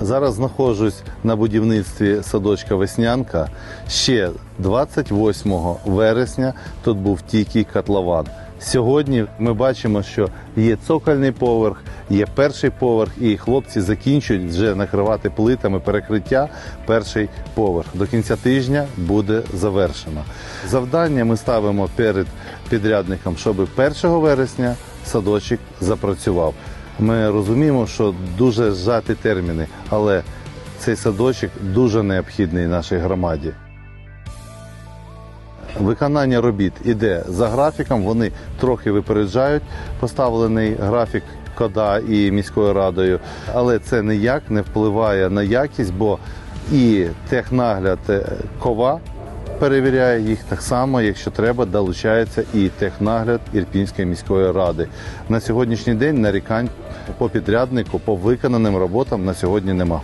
Зараз знаходжусь на будівництві садочка Веснянка. Ще 28 вересня тут був тільки котлован. Сьогодні ми бачимо, що є цокольний поверх, є перший поверх, і хлопці закінчують вже накривати плитами перекриття перший поверх. До кінця тижня буде завершено. Завдання ми ставимо перед підрядником, щоб 1 вересня садочок запрацював. Ми розуміємо, що дуже зжаті терміни, але цей садочок дуже необхідний нашій громаді. Виконання робіт іде за графіком. Вони трохи випереджають поставлений графік КОДА і міською радою, але це ніяк не впливає на якість, бо і технагляд е, кова перевіряє їх так само, якщо треба, долучається і технагляд Ірпінської міської ради. На сьогоднішній день нарікань по підряднику, по виконаним роботам на сьогодні нема.